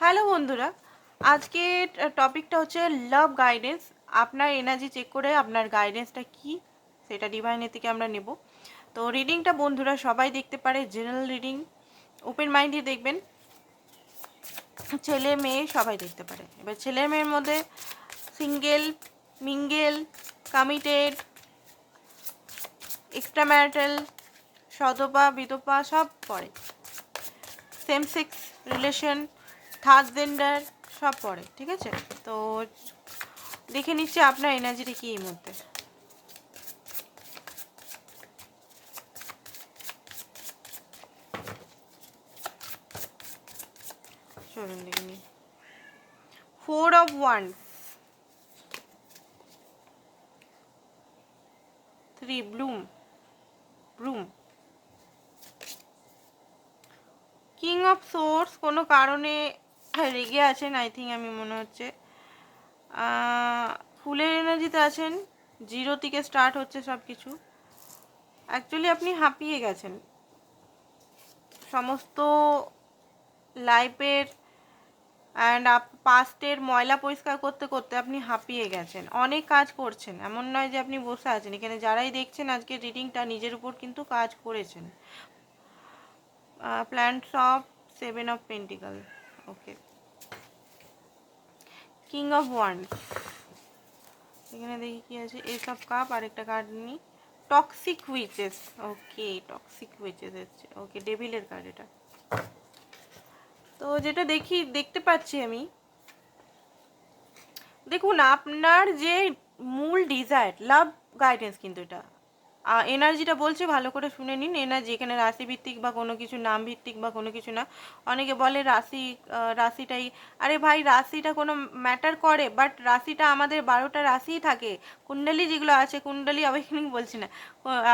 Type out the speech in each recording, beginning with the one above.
Hello বন্ধুরা, আজকে টপিকটা হচ্ছে লাভ গাইডেন্স আপনার এনার্জি চেক করে আপনার গাইডেন্সটা কি, সেটা ডিভাইনের থেকে আমরা নেব। তো রিডিংটা বন্ধুরা সবাই দেখতে পারে জেনারেল রিডিং ওপেন মাইন্ডে দেখবেন। ছেলে মেয়ে সবাই দেখতে পারে। এবার ছেলে মেয়ের মধ্যে single mingle committed extra marital সদপা বিধবা সব পড়ে। Same sex relation third gender সব পড়ে ঠিক আছে? তো দেখে নিচ্ছি আপনার এনার্জিটা কি এই মুহূর্তে। চলুন দেখে নিই। Four of one three Bloom Bloom king of source কোনো কারণে রেগে আছেন? আই থিঙ্ক আমি মনে হচ্ছে। ফুলের এনার্জিতে আছেন। জিরো থেকে স্টার্ট হচ্ছে সব কিছু অ্যাকচুয়ালি আপনি হাঁপিয়ে গেছেন। সমস্ত লাইফের অ্যান্ড পাস্টের ময়লা পরিষ্কার করতে করতে আপনি হাঁপিয়ে গেছেন। অনেক কাজ করছেন। এমন নয় যে আপনি বসে আছেন। এখানে যারাই দেখছেন আজকে রিডিংটা নিজের উপর কিন্তু কাজ করেছেন। Plants of seven of pentacle okay king of wand এখানে দেখি কি আছে এস অফ কাপ আরেকটা কার্ড নিই। Toxic witches okay toxic witches এসছে। ওকে ডেভিলের কার্ড এটা। তো যেটা দেখি, দেখতে পাচ্ছি আমি। দেখুন, আপনার যে মূল ডিজায়ার লাভ গাইডেন্স কিন্তু এটা। এনার্জিটা বলছে, ভালো করে শুনে নিন। এনার্জি এখানে রাশিভিত্তিক বা কোনো কিছু নাম ভিত্তিক বা কোনো কিছু না। অনেকে বলে রাশি রাশিটাই, আরে ভাই, রাশিটা কোনো ম্যাটার করে, বাট রাশিটা আমাদের বারোটা রাশিই থাকে। কুণ্ডলী যেগুলো আছে, কুণ্ডলী অবেক্ষণিক বলছি না।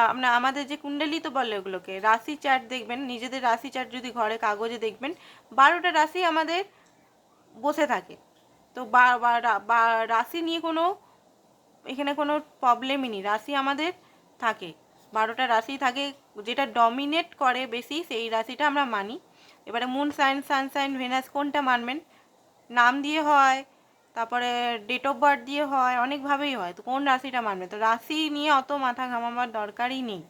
আমরা, আমাদের যে কুণ্ডলী তো বলে ওগুলোকে, রাশি চার্ট দেখবেন, নিজেদের রাশি চার্ট যদি ঘরে কাগজে দেখবেন, বারোটা রাশি আমাদের বসে থাকে। তো বা- রাশি নিয়ে কোনো, এখানে কোনো প্রবলেমই নেই। রাশি আমাদের থাকে। বারোটা রাশি থাকে, যেটা ডমিনেট করে বেশি, সেই রাশিটা আমরা মানি। এবারে মুন সাইন সানসাইন ভেনাস কোনটা মানবেন? নাম দিয়ে হয়, তারপরে ডেট অফ বার্থ দিয়ে হয়, অনেকভাবেই হয়। তো কোন রাশিটা মানবে তো রাশি নিয়ে অত মাথা ঘামাবার দরকারই নেই।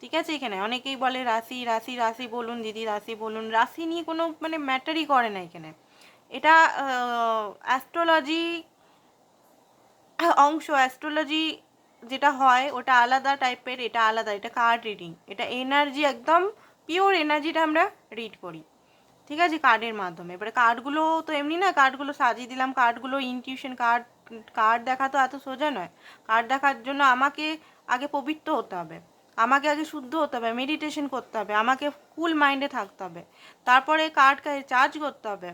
ঠিক আছে এখানে? অনেকেই বলে রাশি রাশি রাশি বলুন, দিদি রাশি বলুন। রাশি নিয়ে কোনো মানে ম্যাটারই করে না এখানে। এটা অ্যাস্ট্রোলজি অংশ অ্যাস্ট্রোলজি যেটা হয়, ওটা আলাদা টাইপের এটা আলাদা, এটা কার্ড রিডিং এটা এনার্জি একদম পিওর এনার্জিটা আমরা রিড করি। ঠিক আছে? কার্ডের মাধ্যমে। এবারে কার্ডগুলো তো এমনি না কার্ডগুলো সাজিয়ে দিলাম কার্ডগুলো ইনটিউশন কার্ড কার্ড দেখা তো এত সোজা নয়। কার্ড দেখার জন্য আমাকে আগে পবিত্র হতে হবে। আমাকে আগে শুদ্ধ হতে হবে মেডিটেশন করতে হবে, আমাকে কুল মাইন্ডে থাকতে হবে। তারপরে কার্ডকে চার্জ করতে হবে।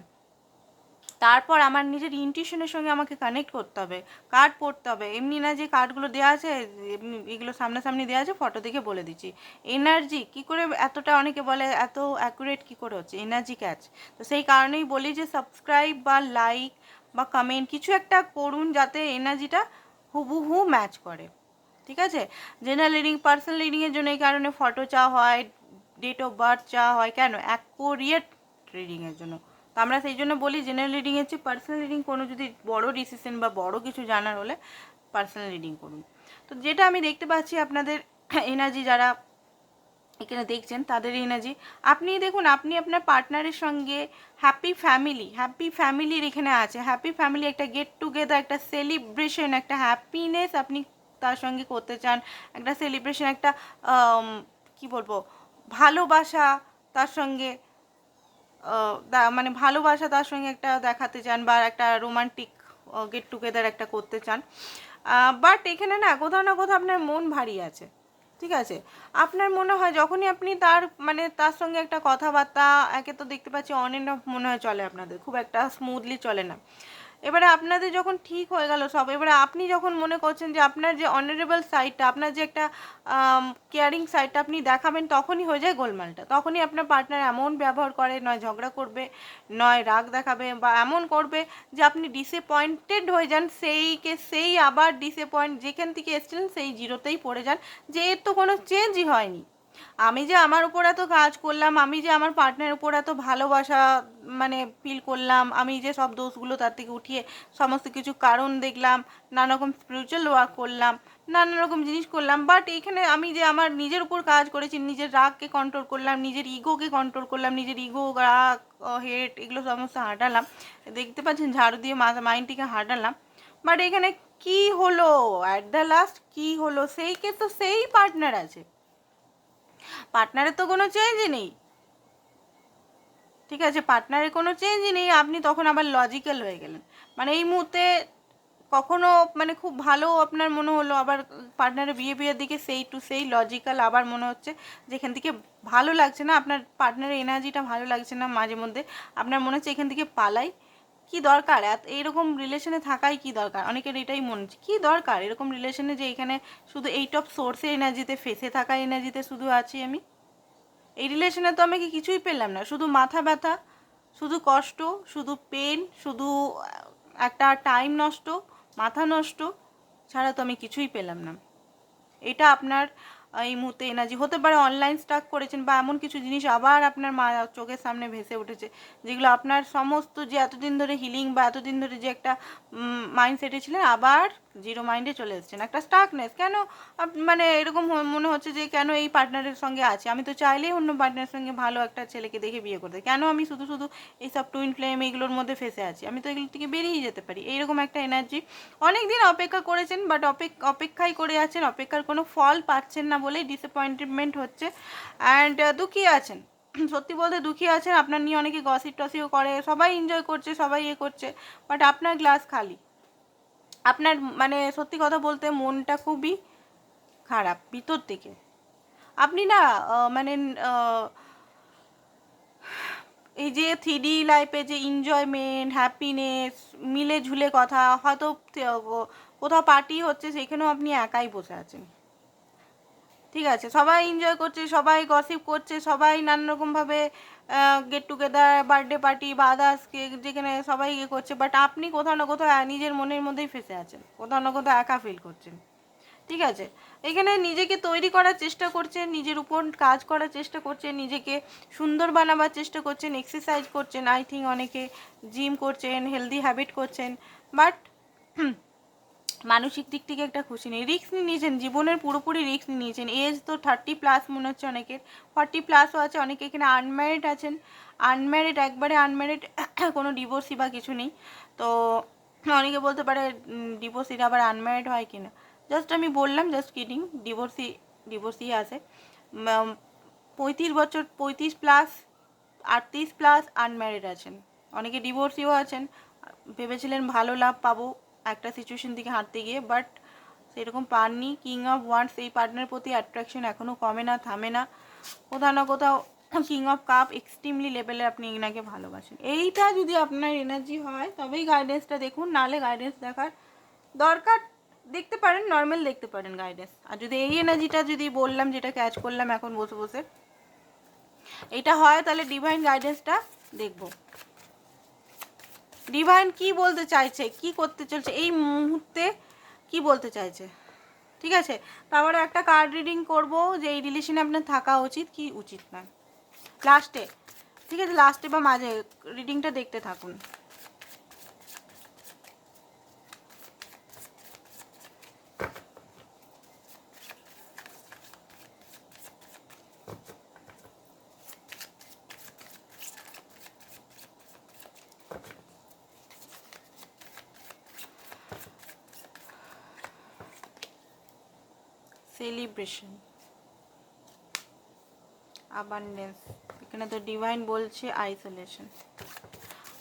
তারপর আমার নিজের ইনটিউশনের সঙ্গে আমাকে কানেক্ট করতে হবে। কার্ড পড়তে হবে। এমনি না যে কার্ডগুলো দেওয়া আছে, এমনি এগুলো সামনাসামনি দেওয়া আছে ফটো দেখে বলে দিচ্ছি। এনার্জি কি করে এতটা অনেকে বলে, এত অ্যাকুরেট কি করে হচ্ছে? এনার্জি ক্যাচ তো সেই কারণেই বলি যে সাবস্ক্রাইব বা লাইক বা কমেন্ট কিছু একটা করুন যাতে এনার্জিটা হুবহু ম্যাচ করে। ঠিক আছে? জেনারেল রিডিং পার্সোনাল রিডিংয়ের জন্য এই কারণে ফটো চাওয়া হয় ডেট অফ বার্থ চাওয়া হয়। কেন? অ্যাকোরিয়েট রিডিংয়ের জন্য। আমরা সেই জন্য বলি জেনারেল রিডিংয়ের চেয়ে পার্সোনাল রিডিং কোনো যদি বড় ডিসিশন বা বড় কিছু জানার হলে পার্সোনাল রিডিং করুন। তো যেটা আমি দেখতে পাচ্ছি আপনাদের এনার্জি যারা এখানে দেখছেন, তাদের এনার্জি আপনি দেখুন, আপনি আপনার পার্টনারের সঙ্গে হ্যাপি ফ্যামিলি হ্যাপি ফ্যামিলির এখানে আছে। হ্যাপি ফ্যামিলি একটা গেট টুগেদার একটা সেলিব্রেশন একটা হ্যাপিনেস আপনি তার সঙ্গে করতে চান। একটা সেলিব্রেশন একটা কি বলব, ভালোবাসা তার সঙ্গে মানে ভালোবাসা তার সঙ্গে একটা দেখাতে চান বা একটা রোমান্টিক গেট টুগেদার একটা করতে চান। বাট এখানে না, কোথাও না কোথাও আপনার মন ভারী আছে, ঠিক আছে? আপনার মনে হয় যখনই আপনি তার মানে তার সঙ্গে একটা কথাবার্তা, একে তো দেখতে পাচ্ছি অন এন্ড অফ মনে হয় চলে আপনাদের, খুব একটা স্মুথলি চলে না। এবারে আপনাদের যখন ঠিক হয়ে গেল সব, এবারে আপনি যখন মনে করছেন যে আপনার যে অনারেবল সাইডটা আপনার যে একটা কেয়ারিং সাইডটা আপনি দেখাবেন, তখনই হয়ে যায় গোলমালটা। তখনই আপনার পার্টনার এমন ব্যবহার করে, নয় ঝগড়া করবে, নয় রাগ দেখাবে বা এমন করবে যে আপনি ডিসঅ্যাপয়েন্টেড হয়ে যান, সেইকে, সেই আবার ডিসঅ্যাপয়েন্ট যেখান থেকে এসেছিলেন, সেই জিরোতেই পড়ে যান। যে এর তো কোনো চেঞ্জই হয়নি। আমি যে আমার উপর এত কাজ করলাম, আমি যে আমার পার্টনারের উপর এত ভালোবাসা মানে ফিল করলাম, আমি যে সব দোষগুলো তার থেকে উঠিয়ে সমস্ত কিছু কারণ দেখলাম, নানা রকম স্পিরিচুয়াল ওয়ার্ক করলাম, নানা রকম জিনিস করলাম বাট এইখানে আমি যে আমার নিজের উপর কাজ করেছি, নিজের রাগকে কন্ট্রোল করলাম, নিজের ইগোকে কন্ট্রোল করলাম, নিজের ইগো রাগ হেট এগুলো সমস্ত হাঁটালাম, দেখতে পাচ্ছেন ঝাড়ু দিয়ে মাইন্ডটিকে হাঁটালাম বাট এখানে কি হলো? অ্যাট দ্য লাস্ট কি হলো? সেই কে তো সেই পার্টনার আছে। পার্টনারের তো কোনো চেঞ্জই নেই। ঠিক আছে, পার্টনারের কোনো চেঞ্জই নেই, আপনি তখন আবার লজিক্যাল হয়ে গেলেন। মানে এই মুহূর্তে কখনো মানে খুব ভালো আপনার মনে হলো, আবার পার্টনারের বিহেভিয়ার দিকে সেই টু সেই লজিক্যাল আবার মনে হচ্ছে, যেখান থেকে ভালো লাগছে না, আপনার পার্টনারের এনার্জিটা ভালো লাগছে না মাঝে মধ্যে, আপনার মনে হচ্ছে এখান থেকে পালাই। কি দরকার? এইরকম রিলেশনে থাকাই কি দরকার? অনেকের এটাই মনে হচ্ছে, কী দরকার? এরকম রিলেশনে যে এখানে শুধু এইট অফ সোর্সে এনার্জিতে ফেসে থাকা এনার্জিতে শুধু আছি আমি? এই রিলেশনে তো আমি কি কিছুই পেলাম না। শুধু মাথা ব্যথা, শুধু কষ্ট, শুধু পেন শুধু একটা টাইম নষ্ট, মাথা নষ্ট, ছাড়া তো আমি কিছুই পেলাম না। এটা আপনার এই মুহূর্তে এনার্জি হতে পারে অনলাইন স্টাক করেছেন বা এমন কিছু জিনিস আবার আপনার মা চোখের সামনে ভেসে উঠেছে, যেগুলো আপনার সমস্ত যে এতদিন ধরে হিলিং বা এতদিন ধরে যে একটা মাইন্ডসেটে ছিলেন, আবার জিরো মাইন্ডে চলে এসেছেন। একটা স্টাকনেস কেন মানে এরকম মনে হচ্ছে যে কেন এই পার্টনারের সঙ্গে আছে? আমি তো চাইলেই অন্য পার্টনারের সঙ্গে ভালো একটা ছেলেকে দেখে বিয়ে করতে কেন আমি শুধু শুধু এইসব টুইন ফ্লেম এইগুলোর মধ্যে ফেসে আছি? আমি তো এগুলো থেকে বেরিয়ে যেতে পারি। এইরকম একটা এনার্জি অনেক দিন অপেক্ষা করেছেন বাট অপেক্ষাই করে আছেন। অপেক্ষার কোনো ফল পাচ্ছেন না বলেই ডিসঅ্যাপয়েন্টমেন্ট হচ্ছে। অ্যান্ড দুঃখী আছেন। সত্যি বলতে দুঃখী আছেন। আপনার নিয়ে অনেকে গসিপ টসিও করে। সবাই এনজয় করছে, সবাই ইয়ে করছে। বাট আপনার গ্লাস খালি। আপনার মানে সত্যি কথা বলতে মনটা খুবই খারাপ, ভিতর থেকে। আপনি না মানে এই যে থ্রি লাইফে যে এনজয়মেন্ট হ্যাপিনেস মিলে ঝুলে কথা, হয়তো কোথাও পার্টি হচ্ছে, সেখানেও আপনি একাই বসে আছেন। ঠিক আছে, সবাই এনজয় করছে, সবাই গসিপ করছে, সবাই নানা রকমভাবে গেট টুগেদার বার্থডে পার্টি বা আদার্স যেখানে সবাই ইয়ে করছে বাট আপনি কোথাও না কোথাও নিজের মনের মধ্যেই ফেসে আছেন, কোথাও না কোথাও একা ফিল করছেন, ঠিক আছে? এখানে নিজেকে তৈরি করার চেষ্টা করছেন, নিজের উপর কাজ করার চেষ্টা করছেন, নিজেকে সুন্দর বানাবার চেষ্টা করছেন এক্সারসাইজ করছেন আই থিঙ্ক অনেকে জিম করছেন হেলদি হ্যাবিট করছেন বাট মানসিক দিক থেকে একটা খুশি নেই। রিস্ক নিয়েছেন, জীবনের পুরোপুরি রিস্ক নিয়েছেন। এজ তো থার্টি প্লাস মনে হচ্ছে অনেকের। ফর্টি প্লাসও আছে, অনেকে এখানে আনম্যারিড আছেন। আনম্যারিড একবারে আনম্যারিড কোনো ডিভোর্সি বা কিছু নেই। তো অনেকে বলতে পারে ডিভোর্সিরা আবার আনম্যারিড হয় কি না জাস্ট আমি বললাম জাস্ট কিডিং ডিভোর্সি ডিভোর্সি আছে। পঁয়ত্রিশ বছর, পঁয়ত্রিশ প্লাস আটত্রিশ প্লাস আনম্যারিড আছেন। অনেকে ডিভোর্সিও আছেন। ভেবেছিলেন ভালো লাভ পাবো। একটা সিচুয়েশন থেকে হাঁটতে গিয়ে বাট সেরকম পাননি। কিং অফ ওয়ান্স এই পার্টনার প্রতি অ্যাট্রাকশন এখনও কমে না, থামে না। কোথাও না কোথাও কিং অফ কাপ এক্সট্রিমলি লেভেলে আপনি এনাকে ভালোবাসেন। এইটা যদি আপনার এনার্জি হয়, তবেই গাইডেন্সটা দেখুন নালে গাইডেন্স দেখার দরকার দেখতে পারেন নর্মাল দেখতে পারেন গাইডেন্স আর যদি এই এনার্জিটা যদি বললাম, যেটা ক্যাচ করলাম এখন বসে বসে, এটা হয়, তাহলে ডিভাইন গাইডেন্সটা দেখব। ডিভাইন কি বলতে চাইছে? কি করতে চলছে? এই মুহূর্তে কি বলতে চাইছে? ঠিক আছে? তারপরে একটা কার্ড রিডিং করব যে এই রিলেশনে আপনার থাকা উচিত কি উচিত না লাস্টে ঠিক আছে? লাস্টে বা মাঝে রিডিংটা দেখতে থাকুন। সেলিব্রেশন আবান্ডেন্স এখানে তো ডিভাইন বলছে আইসোলেশন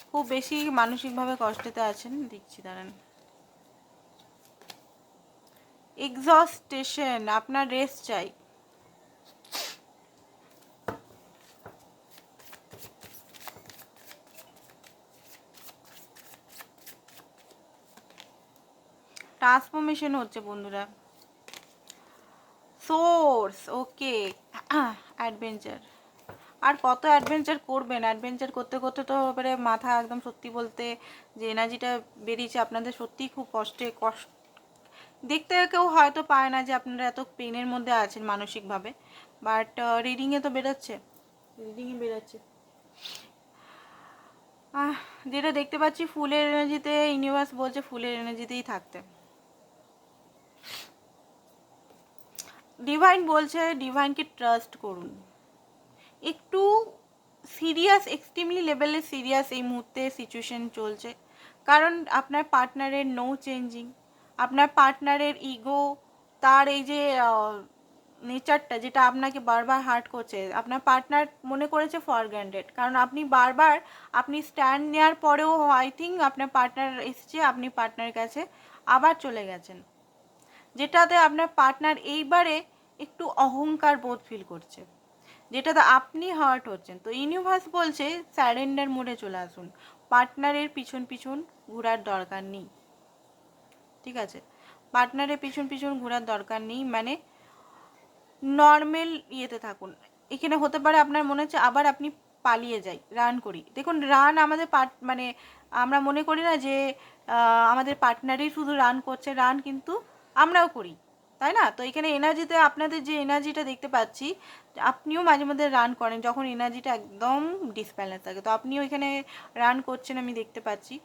খুব বেশি মানসিকভাবে কষ্টেতে আছেন, দেখছি, দাঁড়ান। এক্সস্টেশন আপনার রেস্ট চাই। ট্রান্সফরমেশন হচ্ছে, বন্ধুরা। সোর্স ওকে। অ্যাডভেঞ্চার। আর কত অ্যাডভেঞ্চার করবেন? অ্যাডভেঞ্চার করতে করতে তো এবারে মাথা একদম সত্যি বলতে যে এনার্জিটা বেরিয়েছে আপনাদের সত্যিই খুব কষ্টে কষ্ট। দেখতে কেউ হয়তো পায় না যে আপনারা এত পেনের মধ্যে আছেন মানসিকভাবে বাট রিডিংয়ে তো বেরোচ্ছে। রিডিংয়ে বেরোচ্ছে। আহ, যেটা দেখতে পাচ্ছি ফুলের এনার্জিতে ইউনিভার্স বলছে ফুলের এনার্জিতেই থাকতে। ডিভাইন বলছে ডিভাইনকে ট্রাস্ট করুন। একটু সিরিয়াস এক্সট্রিমলি লেভেলে সিরিয়াস এই মুহূর্তে সিচুয়েশন চলছে। কারণ আপনার পার্টনারের নো চেঞ্জিং আপনার পার্টনারের ইগো তার এই যে নেচারটা যেটা আপনাকে বারবার হার্ট করছে, আপনার পার্টনার মনে করেছে ফর গ্রান্টেড কারণ আপনি বারবার, আপনি স্ট্যান্ড নেওয়ার পরেও আই থিঙ্ক আপনার পার্টনার এসছে, আপনি পার্টনারের কাছে আবার চলে গেছেন। যেটাতে আপনার পার্টনার এইবারে একটু অহংকার বোধ ফিল করছে। যেটাতে আপনি হার্ট হচ্ছেন। তো ইউনিভার্স বলছে স্যারেন্ডার মোডে চলে আসুন। পার্টনারের পিছন পিছন ঘোরার দরকার নেই। ঠিক আছে? পার্টনারের পিছন পিছন ঘোরার দরকার নেই। মানে নর্মাল ইয়েতে থাকুন। এখানে হতে পারে আপনার মনে হচ্ছে আবার আপনি পালিয়ে যাই রান করি। দেখুন রান আমাদের পার্ট মানে আমরা মনে করি না যে আমাদের পার্টনারই শুধু রান করছে। রান কিন্তু আমরাও করি, তাই না? তো এখানে এনার্জিতে আপনাদের যে এনার্জিটা দেখতে পাচ্ছি, আপনিও মাঝে মধ্যে রান করেন, যখন এনার্জিটা একদম ডিসব্যালেন্স থাকে। তো আপনিও এখানে রান করছেন আমি দেখতে পাচ্ছি।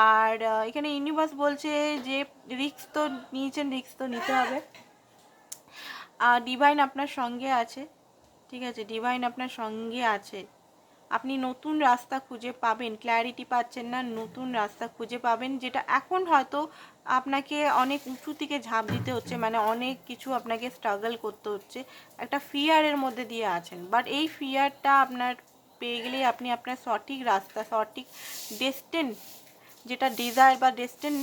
আর এখানে ইউনিভার্স বলছে যে রিস্ক তো নিয়েছেন রিক্স তো নিতে হবে। আর ডিভাইন আপনার সঙ্গে আছে, ঠিক আছে? ডিভাইন আপনার সঙ্গে আছে। আপনি নতুন রাস্তা খুঁজে পাবেন ক্ল্যারিটি পাচ্ছেন না, নতুন রাস্তা খুঁজে পাবেন, যেটা এখন হয়তো আপনাকে অনেক উঁচু থেকে ঝাঁপ দিতে হচ্ছে মানে অনেক কিছু আপনাকে স্ট্রাগল করতে হচ্ছে, একটা ফিয়ারের মধ্যে দিয়ে আছেন। বাট এই ফিয়ারটা আপনার পেয়ে গেলেই আপনি আপনার সঠিক রাস্তা, সঠিক ডেস্টেন যেটা ডিজায়ার বা ডেস্টেন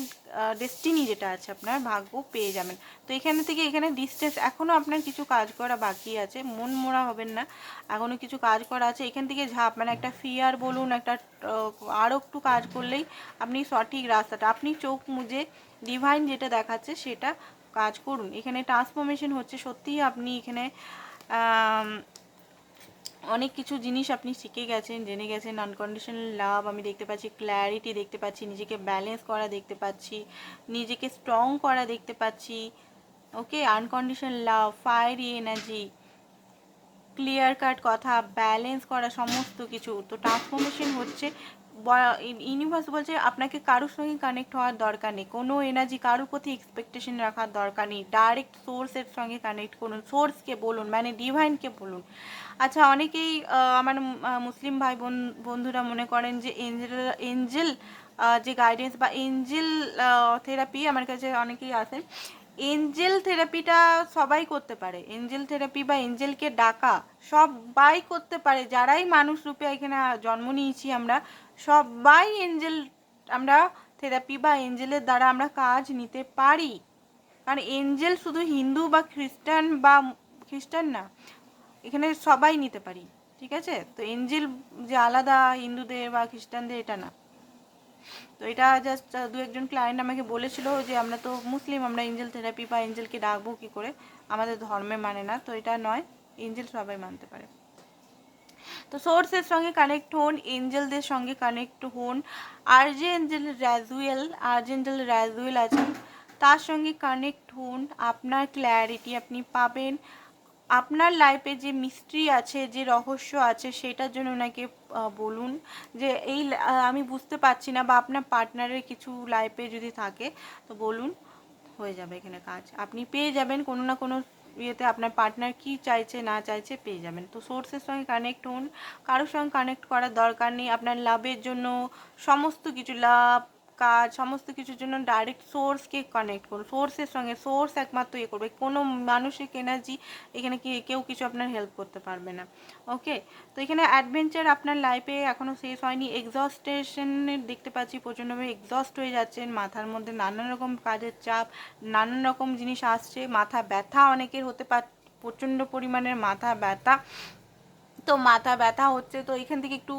ডেস্টিনি যেটা আছে আপনার, ভাগ্য পেয়ে যাবেন। তো এখানে থেকে এখানে ডিস্টেন্স এখনও আপনার কিছু কাজ করা বাকি আছে, মন মোড়া হবেন না এখনও কিছু কাজ করা আছে। এখান থেকে ঝাঁপ মানে একটা ফিয়ার বলুন, একটা আরও একটু কাজ করলেই আপনি সঠিক রাস্তাটা, আপনি চোখ মুজে ডিভাইন যেটা দেখাচ্ছে সেটা কাজ করুন। এখানে ট্রান্সফরমেশন হচ্ছে, সত্যিই আপনি এখানে অনেক কিছু জিনিস আপনি শিখে গেছেন, জেনে গেছেন আনকন্ডিশনাল লাভ আমি দেখতে পাচ্ছি ক্ল্যারিটি দেখতে পাচ্ছি, নিজেকে ব্যালেন্স করা দেখতে পাচ্ছি, নিজেকে স্ট্রং করা দেখতে পাচ্ছি ওকে unconditional love fiery energy clear cut কথা ব্যালেন্স করা, সমস্ত কিছু। তো ট্রান্সফরমেশন হচ্ছে ইউনিভার্স বলছে আপনাকে কারোর সঙ্গে কানেক্ট হওয়ার দরকার নেই। কোনো এনার্জি কারোর প্রতি এক্সপেকটেশন রাখার দরকার নেই। ডাইরেক্ট সোর্সের সঙ্গে কানেক্ট করুন। সোর্সকে বলুন মানে ডিভাইনকে বলুন। আচ্ছা অনেকেই আমার মুসলিম ভাই বোন, বন্ধুরা মনে করেন যে এঞ্জেল এঞ্জেল যে গাইডেন্স বা এঞ্জেল থেরাপি আমার কাছে অনেকেই আসেন এঞ্জেল থেরাপিটা সবাই করতে পারে। এঞ্জেল থেরাপি বা এঞ্জেলকে ডাকা সবাই করতে পারে। যারাই মানুষ রূপে এখানে জন্ম নিয়েছি আমরা সবাই এঞ্জেল আমরা থেরাপি বা এঞ্জেলের দ্বারা আমরা কাজ নিতে পারি। কারণ এঞ্জেল শুধু হিন্দু বা খ্রিস্টান বা খ্রিস্টান না, এখানে সবাই নিতে পারি, ঠিক আছে? তো এঞ্জেল যে আলাদা হিন্দুদের বা খ্রিস্টানদের এটা না। তো এটা জাস্ট দু একজন ক্লায়েন্ট আমাকে বলেছিল যে আমরা তো মুসলিম, আমরা এঞ্জেল থেরাপি বা এঞ্জেলকে ডাকবো কী করে? আমাদের ধর্মে মানে না, তো এটা নয় এঞ্জেল সবাই মানতে পারে। তো সোর্সের সঙ্গে কানেক্ট হন, এঞ্জেলদের সঙ্গে কানেক্ট হন। আর যে এঞ্জেল র্যাজুয়েল আর যে এঞ্জেল র্যাজুয়েল আছেন। তার সঙ্গে কানেক্ট হন, আপনার ক্ল্যারিটি আপনি পাবেন। আপনার লাইফে যে মিস্ট্রি আছে, যে রহস্য আছে, সেটার জন্য ওনাকে বলুন যে এই আমি বুঝতে পারছি না বা আপনার পার্টনারের কিছু লাইফে যদি থাকে, তো বলুন, হয়ে যাবে এখানে কাজ। আপনি পেয়ে যাবেন কোনো না কোনো ইয়েতে আপনার পার্টনার কি চাইছে, না চাইছে পেয়ে যাবেন। তো সোর্সের সঙ্গে কানেক্ট হন, কারোর সঙ্গে কানেক্ট করার দরকার নেই, আপনার লাভের জন্য সমস্ত কিছু, লাভ কাজ, সমস্ত কিছুর জন্য ডাইরেক্ট সোর্সকে কানেক্ট করুন সোর্সের সঙ্গে সোর্স একমাত্র ইয়ে করবে। কোনো মানসিক এনার্জি এখানে কি, কেউ কিছু আপনার হেল্প করতে পারবে না। ওকে তো এখানে অ্যাডভেঞ্চার আপনার লাইফে এখনও শেষ হয়নি। এক্সস্টেশনের দেখতে পাচ্ছি প্রচণ্ডভাবে এক্সস্ট হয়ে যাচ্ছেন মাথার মধ্যে নানান রকম কাজের চাপ, নানান রকম জিনিস আসছে। মাথা ব্যথা অনেকের হতে পার প্রচণ্ড পরিমাণের মাথা ব্যথা। তো মাথা ব্যথা হচ্ছে, তো এখান থেকে একটু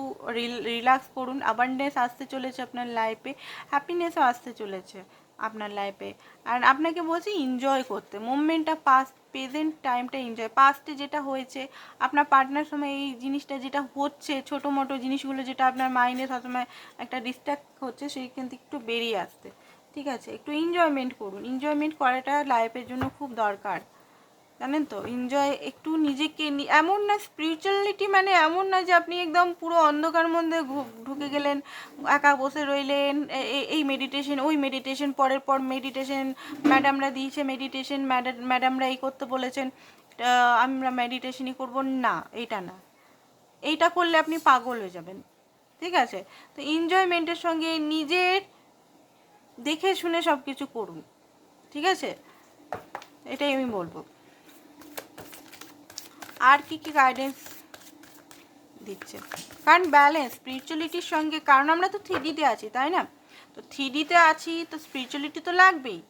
রিল্যাক্স করুন। অ্যাবান্ডেন্স আসতে চলেছে আপনার লাইফে হ্যাপিনেসও আসতে চলেছে আপনার লাইফে আর আপনাকে বলছি এনজয় করতে। মুভমেন্টটা পাস্ট প্রেজেন্ট টাইমটা এনজয় পাস্টে যেটা হয়েছে, আপনার পার্টনার সময় এই জিনিসটা যেটা হচ্ছে ছোটো মোটো জিনিসগুলো যেটা আপনার মাইন্ডে সবসময় একটা ডিস্ট্র্যাক্ট হচ্ছে, সেইখান থেকে একটু বেরিয়ে আসতে। ঠিক আছে? একটু এনজয়মেন্ট করুন। এনজয়মেন্ট করাটা লাইফের জন্য খুব দরকার। জানেন তো এনজয় একটু নিজেকে এমন না স্পিরিচুয়ালিটি মানে এমন না যে আপনি একদম পুরো অন্ধকার মধ্যে ঢুকে গেলেন, একা বসে রইলেন এই মেডিটেশন ওই মেডিটেশন পরের পর মেডিটেশন ম্যাডামরা দিয়েছে মেডিটেশন ম্যাডাম ম্যাডামরা এই করতে বলেছেন আমরা মেডিটেশনই করব। না, এটা না। এইটা করলে আপনি পাগল হয়ে যাবেন। ঠিক আছে? তো এনজয়মেন্টের সঙ্গে নিজের দেখে শুনে সব কিছু করুন। ঠিক আছে? এটাই আমি বলব। আর কি কি গাইডেন্স দিচ্ছে? কারণ ব্যালেন্স স্পিরিচুয়ালিটির সঙ্গে, কারণ আমরা তো থ্রিডিতে আছি, তাই না? তো থ্রিডিতে আছি, তো স্পিরিচুয়ালিটি তো লাগবেই।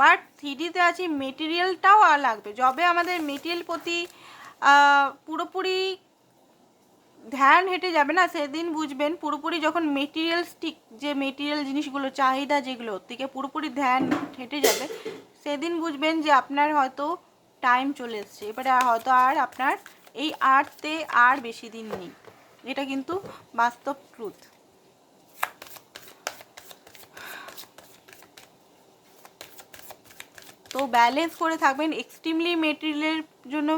বাট থ্রিডিতে আছি মেটেরিয়ালটাও আর লাগবে। যবে আমাদের মেটেরিয়াল প্রতি পুরোপুরি ধ্যান হেঁটে যাবে না, সেদিন বুঝবেন, পুরোপুরি যখন মেটেরিয়ালস্টিক যে মেটেরিয়াল জিনিসগুলো, চাহিদা যেগুলো থেকে পুরোপুরি ধ্যান হেঁটে যাবে, সেদিন বুঝবেন যে আপনার হয়তো টাইম চলে এসছে। এবারে হয়তো আর আপনার এই আর্টতে আর বেশি দিন নেই। এটা কিন্তু বাস্তব ট্রুথ তো ব্যালেন্স করে থাকবেন এক্সট্রিমলি মেটেরিয়ালের জন্য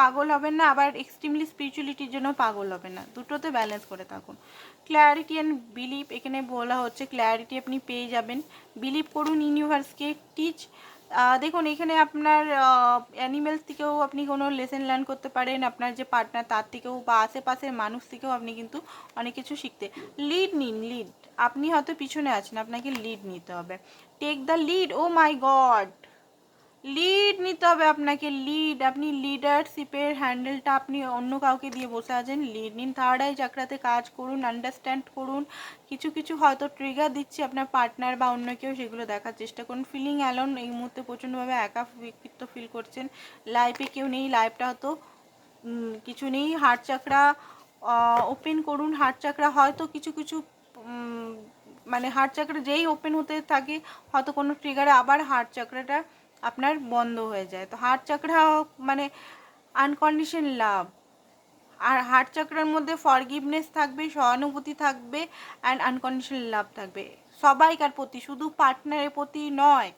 পাগল হবেন না, আবার এক্সট্রিমলি স্পিরিচুয়ালিটির জন্য পাগল হবেন না। দুটোতে ব্যালেন্স করে থাকুন। ক্ল্যারিটি অ্যান্ড বিলিভ এখানে বলা হচ্ছে ক্ল্যারিটি আপনি পেয়ে যাবেন। বিলিভ করুন ইউনিভার্সকে টিচ দেখুন, এখানে আপনার অ্যানিমেলস থেকেও আপনি কোনো লেসেন লার্ন করতে পারেন। আপনার যে পার্টনার তার থেকেও বা আশেপাশের মানুষ থেকেও আপনি কিন্তু অনেক কিছু শিখতে। লিড নিন লিড আপনি হয়তো পিছনে আছেন, আপনাকে লিড নিতে হবে। Take the lead oh my god lead নিতে হবে আপনাকে লিড আপনি লিডারশিপের হ্যান্ডেলটা আপনি অন্য কাউকে দিয়ে বসে আছেন লিড নিন। থার্ড আই চাকরাতে কাজ করুন আন্ডারস্ট্যান্ড করুন। কিছু কিছু হয়তো ট্রিগার দিচ্ছে আপনার পার্টনার বা অন্য কেউ, সেগুলো দেখার চেষ্টা করুন। ফিলিং অ্যালোন এই মুহূর্তে প্রচণ্ডভাবে একা ব্যক্তিত্ব ফিল করছেন। লাইফে কেউ নেই লাইফটা হয়তো কিছু নেই। হার্ট চাকরা ওপেন করুন। হার্ট চাকরা হয়তো কিছু কিছু মানে হার্ট চাকরা যেই ওপেন হতে থাকে, হয়তো কোনো ট্রিগারে আবার হার্ট চাকরাটা আপনার বন্ধ হয়ে যায়। তো হার্ট চাকরা মানে আনকন্ডিশন লাভ আর হার্ট চাকরার মধ্যে ফরগিভনেস থাকবে, সহানুভূতি থাকবে অ্যান্ড আনকন্ডিশনাল লাভ থাকবে। সবাইকার প্রতি, শুধু পার্টনারের প্রতি নয়।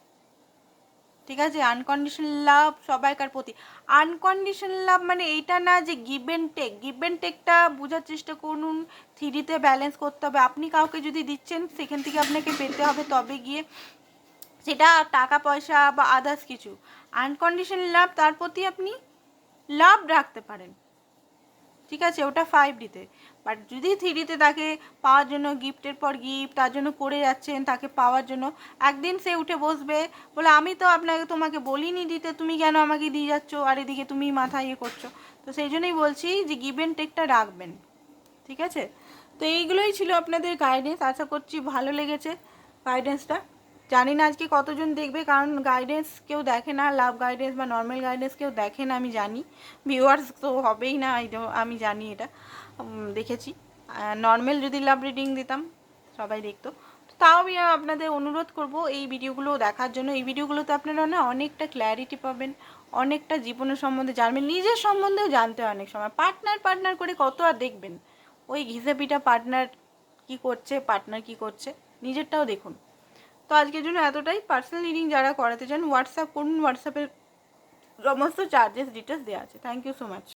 ঠিক আছে? আনকন্ডিশনাল লাভ সবাইকার প্রতি। আনকন্ডিশনাল লাভ মানে এইটা না যে give and take give and টেকটা বোঝার চেষ্টা করুন থ্রিডিতে ব্যালেন্স করতে হবে। আপনি কাউকে যদি দিচ্ছেন, সেখান থেকে আপনাকে পেতে হবে। তবে গিয়ে সেটা টাকা, পয়সা বা আদার্স কিছু। আনকন্ডিশনাল লাভ তার প্রতি আপনি লাভ রাখতে পারেন। ঠিক আছে, ওটা ফাইভ ডিতে বাট যদি থ্রি ডিতে তাকে পাওয়ার জন্য গিফটের পর গিফট তার জন্য করে যাচ্ছেন, তাকে পাওয়ার জন্য, একদিন সে উঠে বসবে, বলে, আমি তো আপনাকে, তোমাকে বলিনি দিতে, তুমি কেন আমাকে দিয়ে যাচ্ছ? আর এদিকে তুমি মাথা ইয়ে করছ? তো সেই জন্যই বলছি যে গিভ অ্যান্ড টেকটা রাখবেন। ঠিক আছে? তো এইগুলোই ছিল আপনাদের গাইডেন্স আশা করছি ভালো লেগেছে গাইডেন্সটা জানি না আজকে কতজন দেখবে, কারণ গাইডেন্স কেউ দেখে না লাভ গাইডেন্স বা নর্মাল গাইডেন্স কেউ দেখে না, আমি জানি। ভিউয়ার্স তো হবেই না আমি জানি এটা। দেখেছি। নর্মাল যদি লাভ রিডিং দিতাম, সবাই দেখতো। তাও আমি আপনাদের অনুরোধ করব, এই ভিডিওগুলো দেখার জন্য। এই ভিডিওগুলোতে আপনারা না অনেকটা ক্ল্যারিটি পাবেন, অনেকটা জীবনের সম্বন্ধে জানবেন, নিজের সম্বন্ধেও জানতে হয় অনেক সময়। পার্টনার পার্টনার করে কত আর দেখবেন? ওই ঘিসে পিঠা পার্টনার কি করছে পার্টনার কি করছে? নিজেরটাও দেখুন। তো আজকের জন্য এতটাই। পার্সোনাল রিডিং যারা করাতে চান হোয়াটসঅ্যাপ করুন। হোয়াটসঅ্যাপের সমস্ত চার্জেস ডিটেলস দেওয়া আছে। Thank you so much